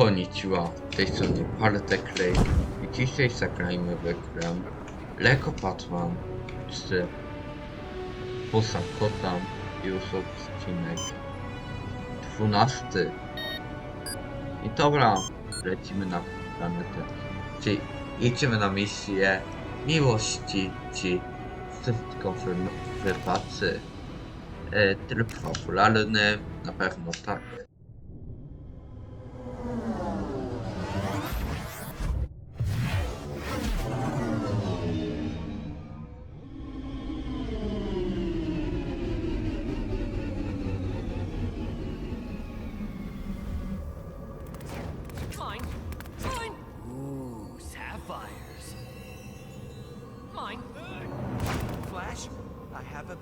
Konnichiwa, z tej strony Bartek Klej i dzisiaj zagrajmy w grę Lego Batman 3 Posa Kotam i już odcinek 12 I dobra, lecimy na planetę. Czyli jedziemy na misję miłości. Ci wszystko wy, wybaczy e, Tryb fabularny, na pewno tak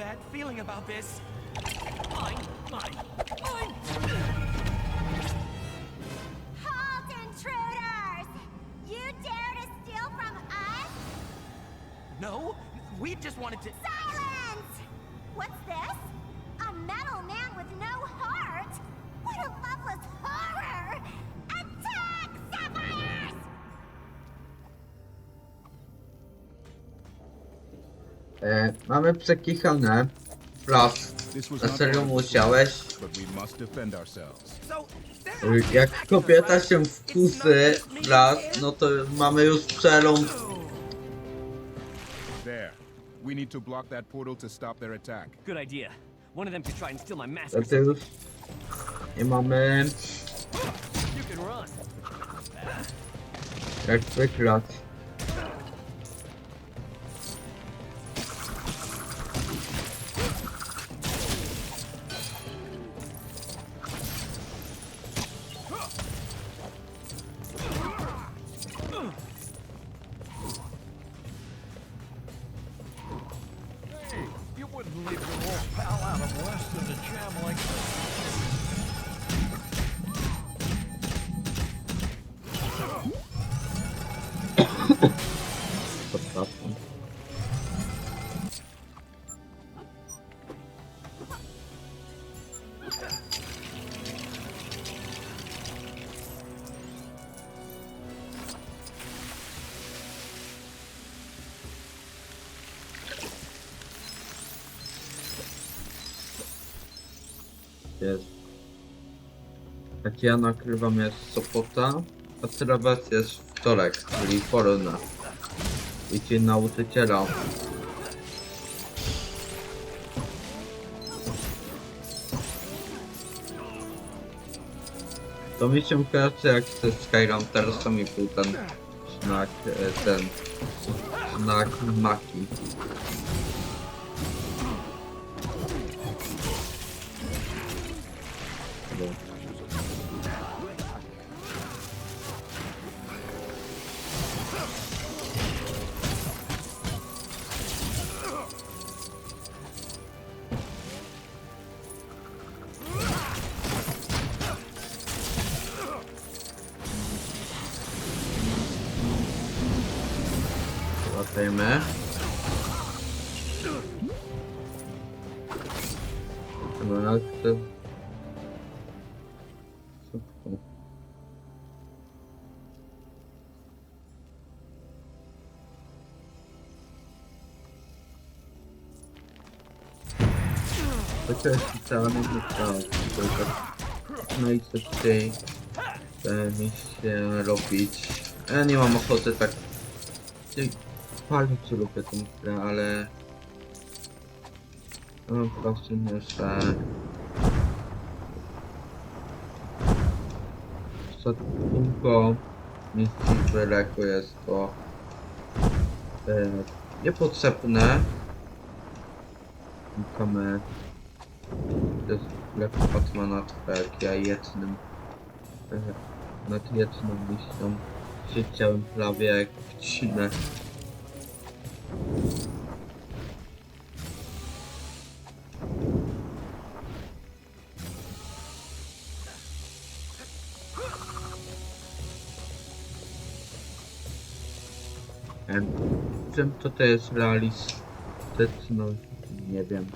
bad feeling about this. Mine. Mine. Mine. Halt, intruders! You dare to steal from us? No, we just wanted to. Silence! E, mamy przekichane. Flash, na serio musiałeś? E, Jak kobieta się wkusy, Flash, no to mamy już przeląd. There. We need to block that portal to stop their attack. Good idea. One of them could try and steal my mask. Już nie mamy You can run. jak. Jest. Jak ja nagrywam jest Sopota, a teraz jest wtorek, czyli Forna. I ci nauczyciela. To mi się kojarzy jak ze Skylantersami był ten znak, e, ten znak maki. Chyba na chcę... Szybko. Chociaż chciałem myśleć, no i coś tutaj mi się robić. Ja nie mam ochoty tak Bardzo lubię tę grę, ale... No po prostu nie. Za długo misji wyleku jest to... E, niepotrzebne. Mamy... Jest lek Batmana jak ja jednym... E, nad jedną misją siedziałem prawie jak wcinę. Czym to, to jest realistyczno? Nie wiem.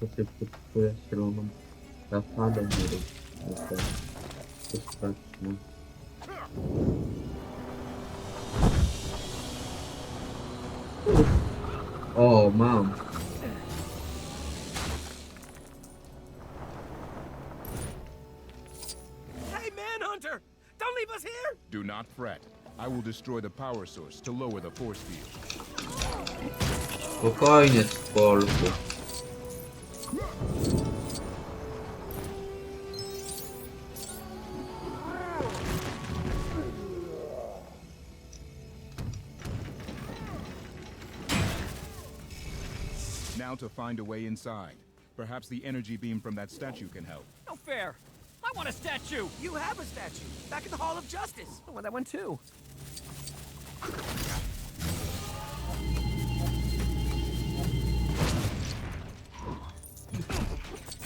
To się podkuje zieloną zasadą, nie wiem. To O, mom. Hey, Manhunter! Don't leave us here! Do not fret. I will destroy the power source to lower the force field. Spokojnie, Spolku. Now to find a way inside. Perhaps the energy beam from that statue can help. No fair. I want a statue. You have a statue back in the Hall of Justice. I want that one too.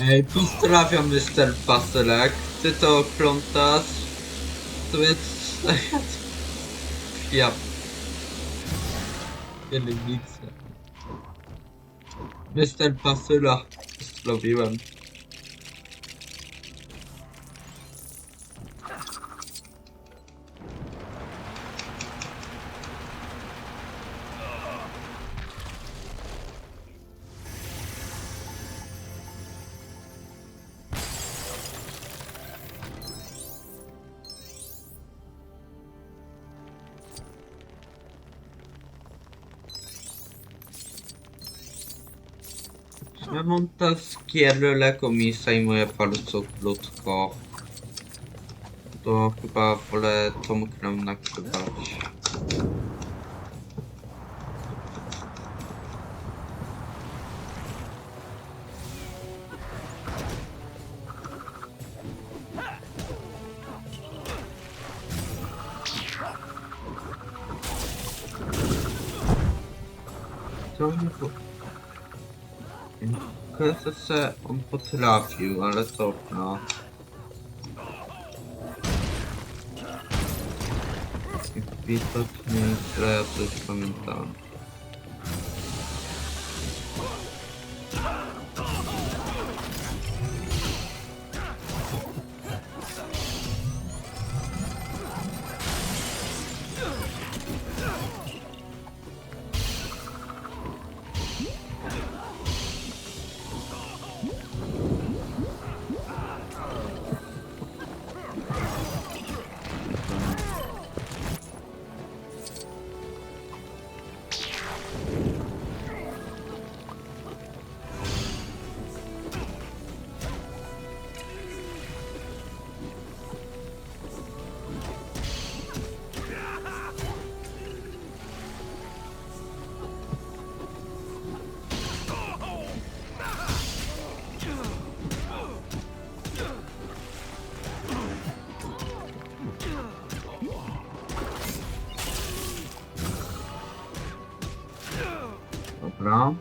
Ej, pozdrawiam Mr. Pasylek. Ty to oglądasz? To jest... Ja... Pielęgnicę. Mr. Pasyla. Zrobiłem. Czemu ta skierleko mi zajmuje krótko? To chyba wolę tą grę nagrywać. Co mi po... KSS on potrafił, ale to no. Widocznie źle ja coś pamiętałem. Dobra.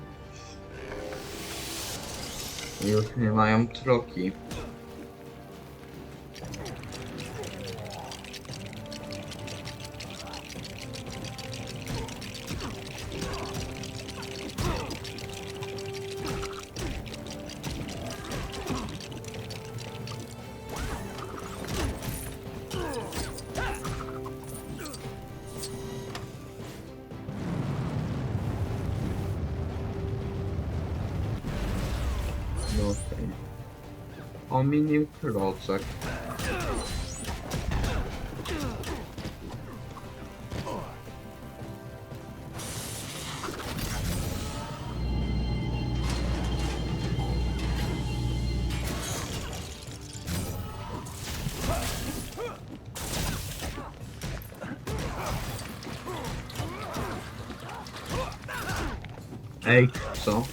Już nie mają troki. Ej, co?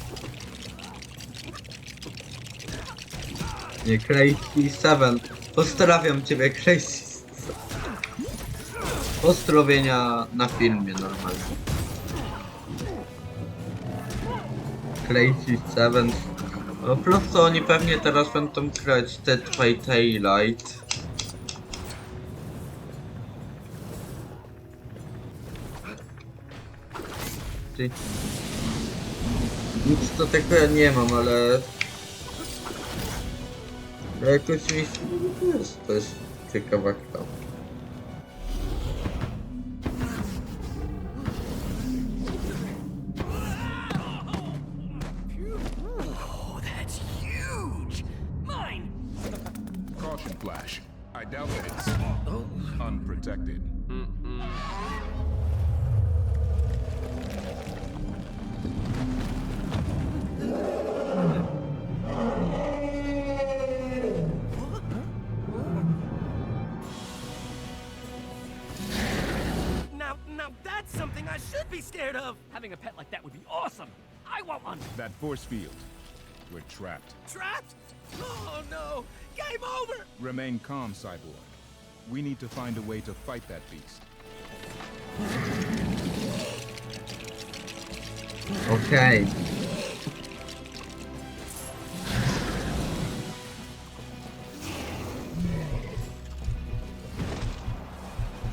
Nie, Crazy 7. Pozdrawiam ciebie, Crazy 7. Pozdrowienia na filmie normalnie. Crazy 7. No plus to oni pewnie teraz będą grać Dead by Daylight. Ty... Nic do tego ja nie mam, ale... jakoś mi się... To jest ciekawa gra. Having a pet like that would be awesome. I want one. That force field. We're trapped. Trapped? Oh no! Game over! Remain calm, Cyborg. We need to find a way to fight that beast. Okay.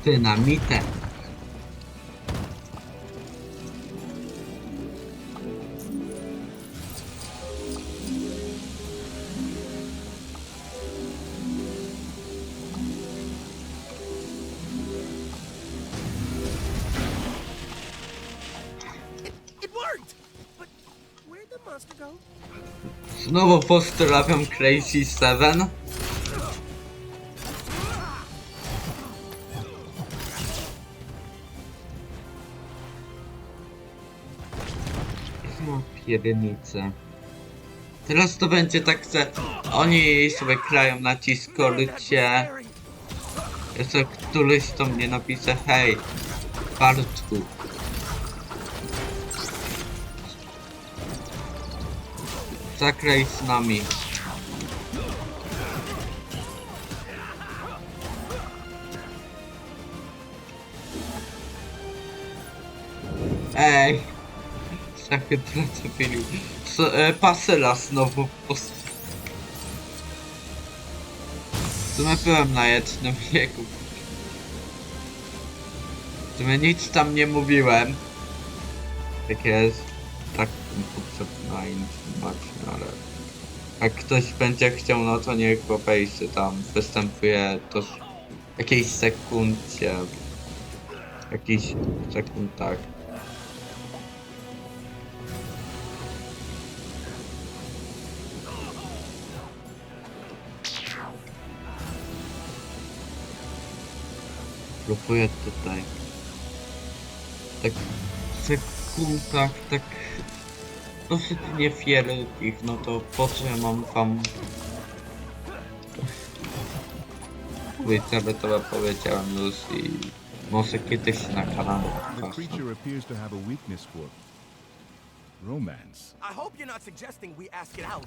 Dynamite. Znowu pozdrawiam Crazy Seven. Piernice. Teraz to będzie tak, że oni sobie krają na Discordzie. Jeszcze któryś to mnie napisze, hej, Bartku. Zakraj z nami. Ej! Trochę tracili. E, Pasyla znowu post... W sumie byłem na jednym biegu. W sumie nic tam nie mówiłem. Tak jest. Tak potrzebna informacja, ale... Jak ktoś będzie chciał, no to niech obejrzy tam. Występuje to w jakiejś sekundzie. W jakichś sekundach. Próbuję tutaj. Tak w sekundach, tak dosyć niewielkich, no to po co ja mam wam ale to powiedziałem już i może kiedyś na kanale romance. I hope you're not suggesting we ask it out.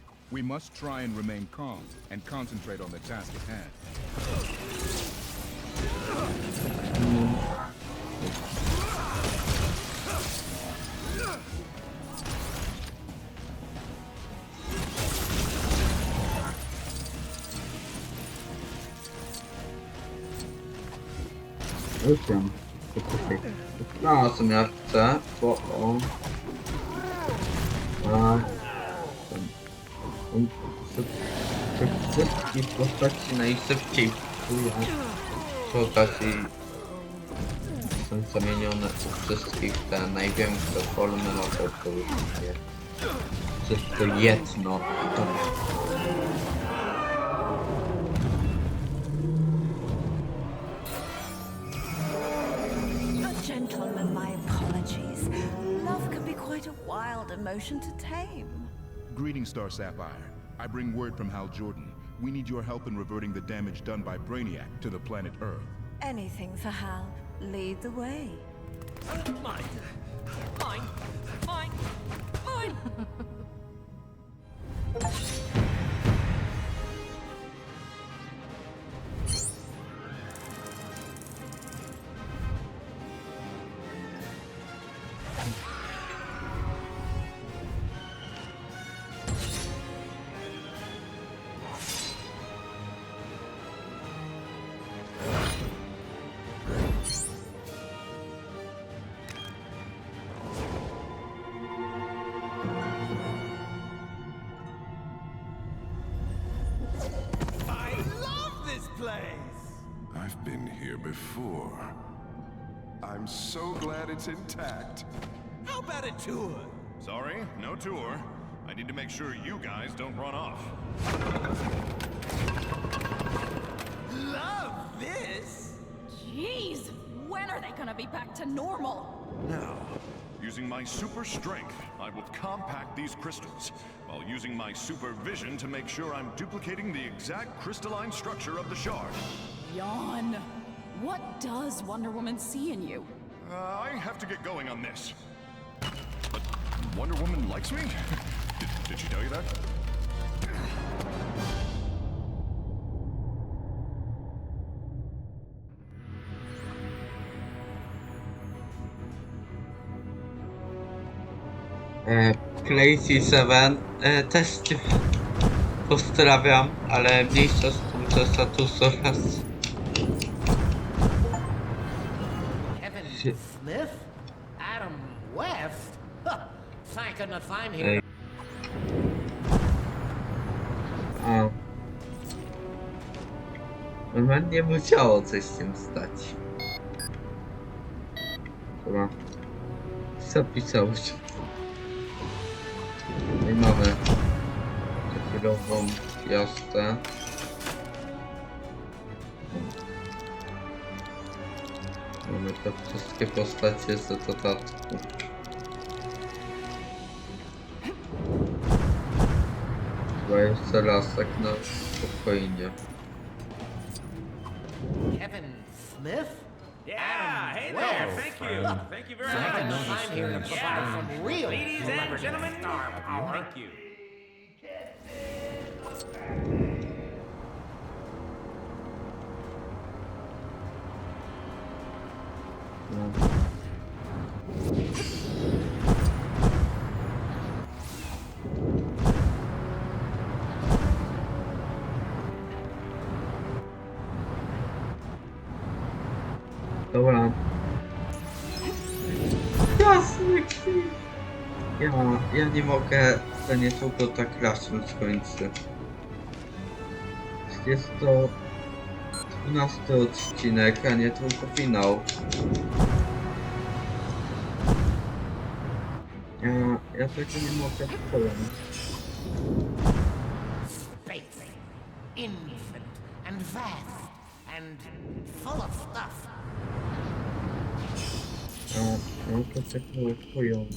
we must try and remain calm and concentrate on the task at hand. Rzucam. Poczekaj. Znalazłem ja chcę, wszystkich postaci najszybciej psuje. Przy okazji są zamienione u wszystkich te największe formy, no to to nie. Wszystko jedno. Dobra. A gentleman, my apologies. Love can be quite a wild emotion to tame. Greetings, Star Sapphire. I bring word from Hal Jordan. We need your help in reverting the damage done by Brainiac to the planet Earth. Anything for Hal. Lead the way. Mine. Mine. Mine. Mine. I'm so glad it's intact. How about a tour? Sorry, no tour. I need to make sure you guys don't run off. Love this! Jeez, when are they gonna be back to normal? Now, using my super strength, I will compact these crystals, while using my super vision to make sure I'm duplicating the exact crystalline structure of the shard. Yawn. What does Wonder Woman see in you? Uh, I have to get going on this. But Wonder Woman likes me? did, did she tell you that? E, Crazy 7 e, też cię pozdrawiam, ale mniejsza z tym, że status oraz Shit. Smith? Adam West? Thank goodness I'm here. A. Normalnie musiało coś z tym stać. Chyba. Zapisało się. I mamy chwilową jazdę. Mamy te wszystkie postacie z dodatku. Chyba jeszcze raz tak na spokojnie. Kevin Smith? Yeah, hey there, thank you. Thank you very much. I'm here to provide some real Ladies and gentlemen, star power. thank you. Dobra. Jasny kwit. Ja, ja nie mogę, to nie tylko tak w końcu. Jest to 12 odcinek, a nie tylko finał. Ja, ja tego nie mogę pojąć. Tego pojąć.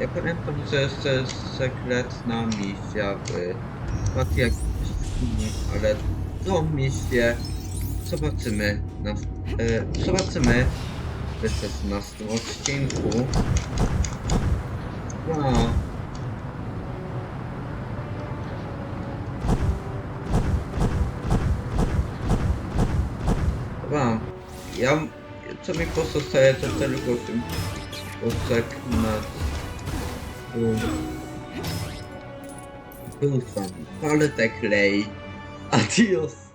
Ja pamiętam, że jeszcze sekretna misja w Pat jak ale tą misję zobaczymy na, e, zobaczymy w 16 odcinku. No. Dobra, ja, co mi pozostaje to tylko w tym pożegnać Był z wami Paletę Klej. Adios.